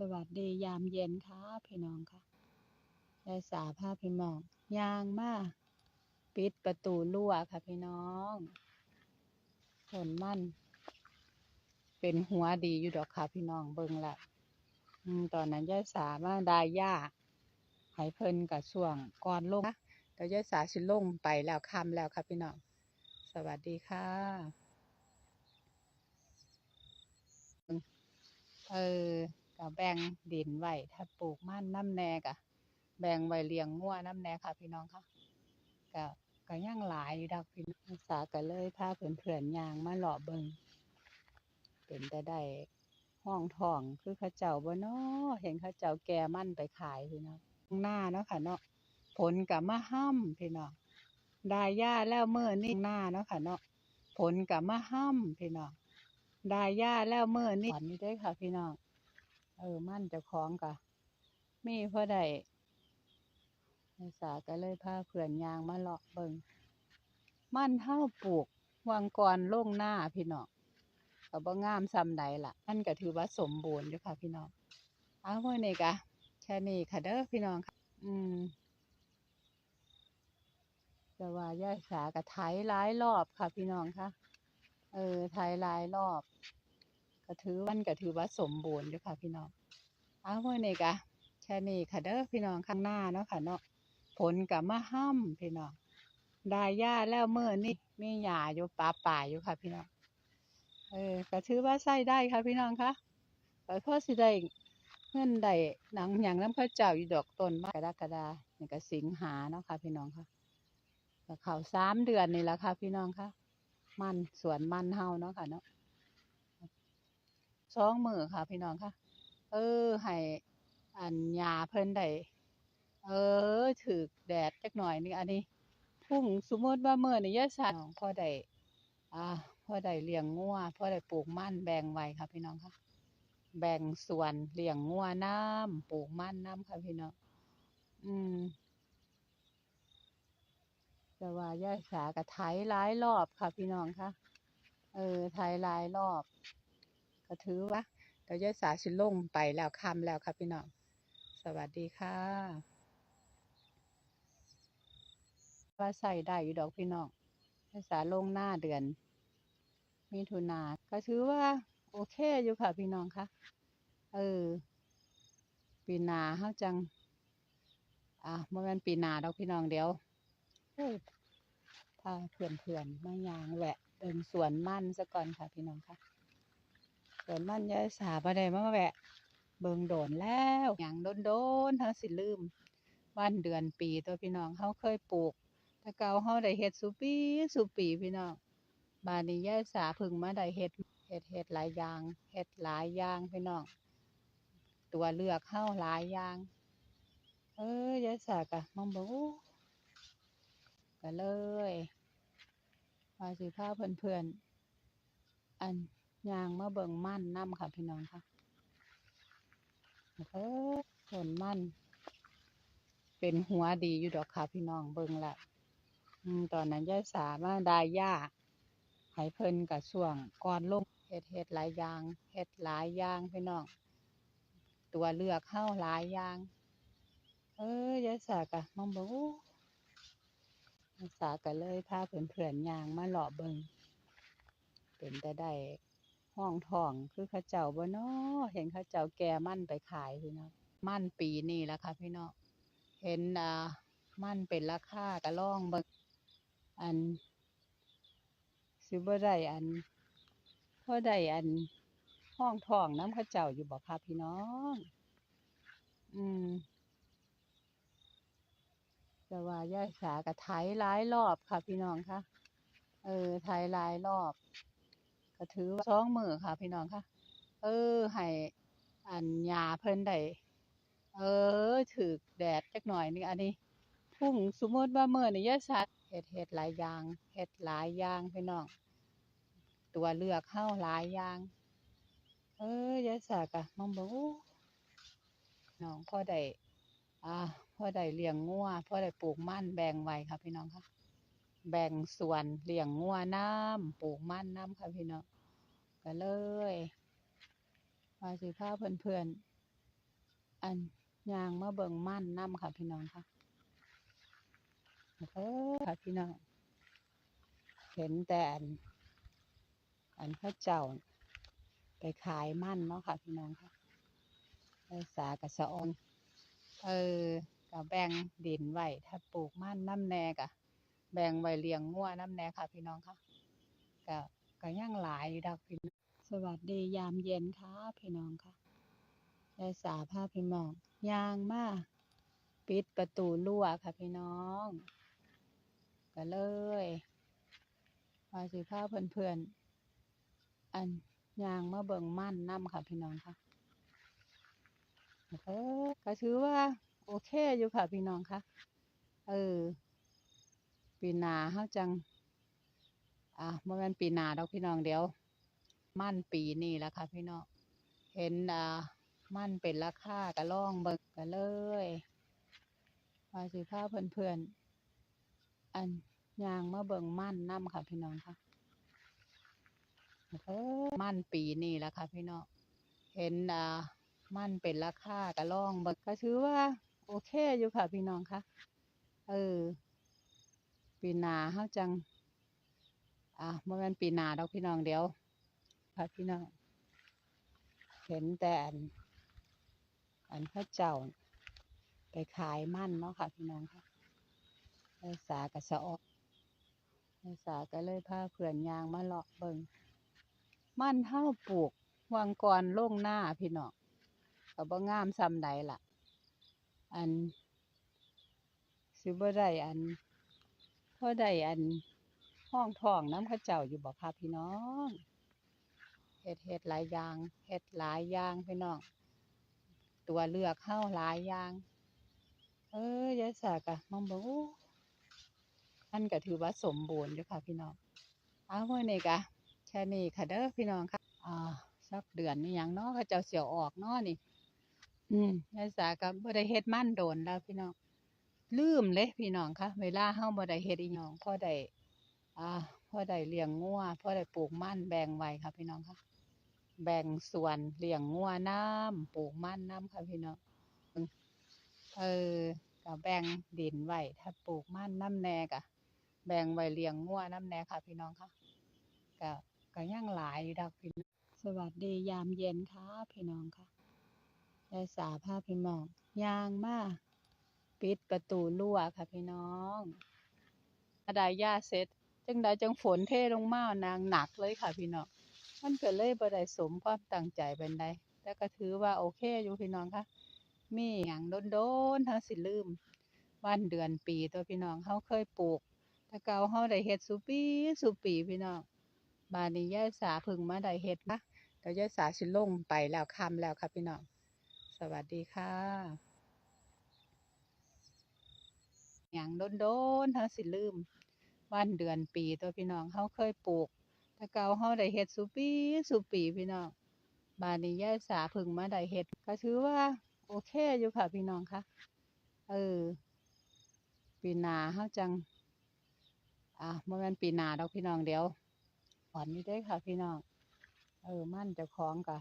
สวัสดียามเย็นค่ะพี่น้องค่ะยายสาพาพพี่น้องยางมาปิดประตูรั้วค่ะพี่น้องผลมันเป็นหัวดีอยู่ดอกค่ะพี่น้องเบิ่งละตอนนั้นยายสามาได้ยาให้เพลินกับช่วงก่อนลงนะเดี๋ยวยายสาสิลงไปแล้วคำแล้วค่ะพี่น้อง สวัสดีค่ะเออ ก็แบ่งดินไว้ถ้าปลูกมันน้ำแน่ก็แบ่งไว้เลี้ยงงัวน้ำแน่ค่ะ พี่น้องค่ะก็ก็ยังหลายดอกพี่น้องสาก็เลยพาเพื่อนๆย่างมาเลาะเบิงเป็นแต่ได้ห้องทองคือเขาเจ้าบ่เนาะเห็นเขาเจ้าแก่มันไปขายพี่น้องหน้าเนาะค่ะเนาะผลก็มาห้ำพี่น้องได้ย่าแล้วเมื้อนี้หน้าเนาะค่ะเนาะผลก็มาห้ำพี่น้องได้ย่าแล้วเมื้อนี้ฝันนี่เด้ค่ะ พี่น้อง เออ มันเจ้าของก็มีพอได้แม่สาก็เลยพาเพื่อนยางมาเลาะเบิ่งมันเฮาปลูกวังก่อนลงหน้าพี่น้องก็บ่งามส่ำใดล่ะมันก็ถือว่าสมบูรณ์อยู่ค่ะ พี่น้องเอามื้อนี้ก็แค่นี้ค่ะเด้อพี่น้องค่ะอืมแต่ว่ายายสาก็ไถหลายรอบค่ะ พี่น้องค่ะ เออไถหลายรอบ ก็ถือมันก็ถือว่าสมบูรณ์อยู่ค่ะพี่น้องเอาเมื้อนี้ก็แค่นี้ค่ะเด้อพี่น้องข้างหน้าเนาะค่ะเนาะผลก็มาห้ำพี่น้องได้ยาแล้วเมื้อนี้มีหญ้าอยู่ป่าป่าอยู่ค่ะ พี่น้องเออก็ถือว่าใช้ได้ค่ะพี่น้องค่ะก็พอสิได้เงินได้หนังหยังน้ำเขาเจ้าอยู่ดอกต้นมะกรกฎานี่ก็สิงหาเนาะค่ะพี่น้องค่ะก็เขาสามเดือนนี่แหละค่ะพี่น้องค่ะมันสวนมันเฮาเนาะค่ะเนาะ สองมือค่ะ พี่น้องค่ะ เออให้อันหญ้าเพิ่นได้เออถูกแดดจักหน่อยนึงอันนี้พุ่งสมมติว่ามื้อนี้ยายสาน้องพอได้อ่าพอได้เลี้ยงงัวพอได้ปลูกมันแบ่งไว้ค่ะ พี่น้องค่ะ แบ่งส่วนเลี้ยงงัวน้ำปลูกมันน้ำค่ะพี่น้องอืมแต่ว่ายายสาก็ไถหลายรอบค่ะ พี่น้องค่ะ เออไถหลายรอบ ก็ถือว่าเดี๋ยวยายสาสิลงไปแล้วคำแล้วค่ะพี่น้อง สวัสดีค่ะว่าใส่ได้อยู่ดอกพี่น้องยายสาลงหน้าเดือน มิถุนาก็ถือว่าโอเคอยู่ค่ะพี่น้องค่ะเออ ปีนาเฮาจัง อะบ่แม่นปีนาดอกพี่น้องเดี๋ยวเฮ้ยพาเพื่อนๆมาย่างแหวะเดินสวนมั่นซะก่อนค่ะพี่น้องค่ะ สวนมันยายสาบ่ได้มาแวะ เบิงโดนแล้วหยังโดนๆเฮาสิลืมวันเดือนปีตัวพี่น้องเฮาเคยปลูกแต่เก่าเฮาได้เฮ็ดซุปีซุปีพี่น้องบัดนี้ยายสาพิ่งมาได้เฮ็ดเฮ็ดเฮ็ดหลายอย่างเฮ็ดหลายอย่างพี่น้อง ตัวเลือกเฮาหลายอย่าง เออยายสาก็มองเบิ่งโอ้ก็เลยว่าสิพาเพื่อนๆอัน ยางมาเบิ่งมั่นน้ำค่ะพี่น้องค่ะเออต้นมั่น เป็นหัวดีอยู่ดอกค่ะพี่น้องเบิ่งละอืมตอนนั้นยายสามาได้ย่าให้เพิ่นกับช่วงก่อนลงเฮ็ดเฮ็ดหลายอย่างเฮ็ดหลายอย่างพี่น้อง ตัวเลือกเฮาหลายอย่าง เออยายสาก็มองเบิงโอ้ยายสาก็เลยพาเพื่อนๆย่างมาเลาะเบิ่งเป็นแต่ได้ ห้องทองคือเขาเจ้าบ่นาะเห็นเขาเจ้าแก่มั่นไปขายพี่น้องมั่นปีนี้ล่ะค่ะพี่น้องเห็นอ่ามั่นเป็นราคาก็ลองบอันสิบ่ได้อันพอได้อันห้องทองน้ำเขาเจ้าอยู่บ่ค่ะพี่น้อง อืมแต่ว่ายายสาก็ไถหลายรอบค่ะพี่น้องค่ะ เออไถหลายรอบ ก็ถือว่าสองมือค่ะ พี่น้องค่ะ เออให้อันหญ้าเพิ่นได้เออถูกแดดจักหน่อยนึงอันนี้พุ่งสมมติว่ามื้อนี้ยายสาเฮ็ดเฮ็ดหลายอย่างเฮ็ดหลายอย่างพี่น้องตัวเลือกเฮาหลายอย่าง เออยาสาก็มองเบิ่งโอ้น้องพ่อได้อ่าพอได้เลี้ยงงัวพ่อได้ปลูกมันแบ่งไว้ค่ะพี่น้องค่ะ แบ่งส่วนเลี้ยงงัวน้ำปลูกมันน้ำค่ะพี่น้องก็เลยว่าสิพาเพื่อนอันยางมาเบิ่งม่านนํค่ะพี่น้องค่ะเออค่ะพี่น้องเห็นแต่อัน อันเขาเจ้าไปขายม่นเนาะค่ะพี่น้องค่ะภาษากะสะออนเออก็แบ่งดินไว้ถ้าปลูกม่นน้ำแน่ก็ แบ่งไว้เลี้ยงงัวน้ำแน่ค่ะพี่น้องค่ะก็ก็ยังหลายอยู่ดอกพี่น้องสวัสดียามเย็นค่ะพี่น้องค่ะยายสาพาพี่น้องยางมาปิดประตูรั้วค่ะพี่น้องก็เลยว่าสิพาเพื่อนๆอันยางมาเบิ่งม่านนํค่ะพี่น้องค่ะเออก็ถือว่า โอเคอยู่ค่ะพี่น้องค่ะเออ ปีนาเฮาจัง อ่าบ่แม่นปีนาดอกพี่น้องเดี๋ยว มั่นปีนี้ล่ะค่ะ พี่น้องเห็นอ่ามั่นเป็นราคาก็ลองเบิ่งก็เลยว่าสิพาเพื่อนๆอันยางมาเบิ่งม่านนํค่ะ พี่น้องค่ะเออม่นปีนี้ล่ะค่ะ พี่น้องเห็นอ่ามั่นเป็นราคาก็ลองเบิ่งก็ถือว่า โอเคอยู่ค่ะ พี่น้องค่ะเออ ปีนาเฮาจัง อ่าบ่แม่นปีนาดอกพี่น้องเดี๋ยวค่ะพี่น้อง เห็นแต่อันอันเขาเจ้า ไปขายม่นเนาะค่ะพี่น้องค่ะภาษากะสะออนภาษาก็เลยพาเพื่อนยางมาเลาะเบิ่งม่นเฮาปลูกวางก่อนลงหน้าพี่น้องก็บ่งามส่ำใดล่ะ อันสิบ่ได้อัน พอได้อันห้องทองน้ำเขาเจ้าอยู่บ่ค่ะพี่น้องเฮ็ดเฮ็ดหลายอย่างเฮ็ดหลายอย่างพี่น้อง ตัวเลือกเฮาหลายอย่าง เอ้ยายสาก็มองบิ่งโอ้มันก็ถือว่าสมบูรณ์อยู่ค่ะพี่น้องเอามื้อนี้ก็แค่นี้ค่ะเด้อพี่น้องค่ะอ่าสักเดือนนี้หยังเนาะเขาเจ้าเสิเอออกเนาะนี่ อืมยายสาก็บ่ได้เฮ็ดมันโดนแล้วพี่น้อง ลืมเลยพี่น้องคะเวลาเฮาบ่ได้เฮ็ดอีหยังพอได้อ่าพอได้เลี้ยงงัวพอได้ปลูกมันแบ่งไว้ค่ะพี่น้องคะแบ่งส่วนเลี้ยงงัวน้ำปลูกมันน้ำค่ะพี่น้องเออก็แบ่งดินไว้ถ้าปลูกมันน้ำแหน่ก็แบ่งไว้เลี้ยงงัวน้ำแหน่ค่ะ พี่น้องค่ะก็ก็ยังหลายดอกพี่น้องสวัสดียามเย็นค่ะพี่น้องค่ะยายสาพาพพี่น้องย่างมาก ปิดประตูรั้วค่ะพี่น้องถ้าด้หญ้าเสร็จจังใดจังฝนเทลงมานางหนักเลยค่ะพี่น้อง มันก็เลยบ่ได้สมความตั้งใจเปานใดแต่ก็ถือว่าโอเคอยู่พี่น้องค่ะมีหยังโดนๆเฮาสิลืม วันเดือนปีตัวพี่น้องเฮาเคยปลูกต่เกาเฮาได้เฮ็ดซุปีซุปีพี่น้องบัดนี้ยายสาพิ่งมาได้เฮ็ดนะเดี๋ยวยายสาสิลงไปแล้วคำแล้วค่ะพี่น้อง สวัสดีค่ะ หยังโดนๆเฮาสิลืม วันเดือนปีตัวพี่น้องเฮาเคยปลูกแต่เก่าเฮาได้เฮ็ดซุปีซุปีพี่น้องบัดนี้ยายสาพิ่งมาได้เฮ็ดก็ถือว่า โอเคอยู่ค่ะพี่น้องค่ะเออ ปีนาเฮาจัง อ่าบ่แม่นปีนาดอกพี่น้องเดี๋ยวถอนอยู่เด้ค่ะพี่น้อง เออ มั่นเจ้าของก็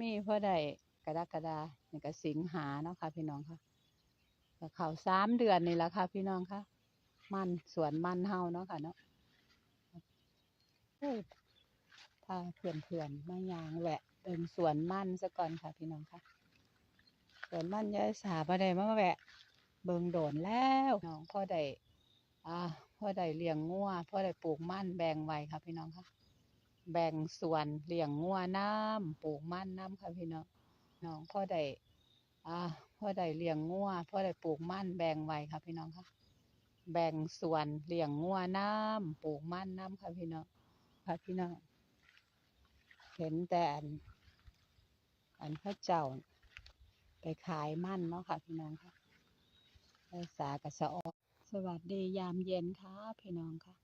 มีพ่อได้กรกฎานี่ก็สิงหาเนาะค่ะพี่น้องค่ะ ก็เขาสามเดือนนี่แหละค่ะ พี่น้องค่ะ มันสวนมันเฮาเนาะค่ะเนาะถ้าเอ้ยพาเพื่อนมายางแหวะเบิ่งสวนมันซะก่อนค่ะ พี่น้องค่ะ สวนมันยายสาบ่ได้มาแหวะ เบิงโดนแล้วน้องพ่อได้อ่าพ่อได้เลี้ยงงัวพ่อได้ปลูกมันแบ่งไว้ค่ะ พี่น้องค่ะ แบ่งส่วนเลี้ยงงัวน้ำปลูกมันน้ำค่ะพี่น้องน้องพ่อได้อ่า พ่อได้เลี้ยงงัวพ่อได้ปลูกมันแบ่งไว้ค่ะพี่น้องค่ะ แบ่งส่วนเลี้ยงงัวน้ำปลูกมันน้ำค่ะพี่น้องค่ะพี่น้องเห็นแต่อันอันเขาเจ้าไปขายมันเนาะค่ะพี่น้องค่ะยายสากะสอสวัสดียามเย็นค่ะพี่น้องค่ะ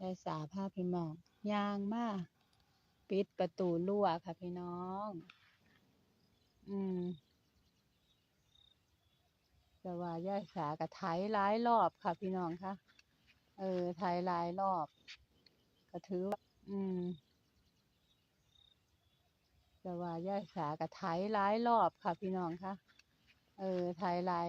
ยายสาพาพี่น้องยางมาปิดประตูรั้วค่ะพี่น้อง อืม แต่ว่าย่ายสากะไถหลายรอบค่ะ พี่น้องค่ะ เออไถหลายรอบ ก็ถือว่า อืมแต่ว่าย่ายสาก็ไถหลายรอบค่ะ พี่น้องคะเออไถหลาย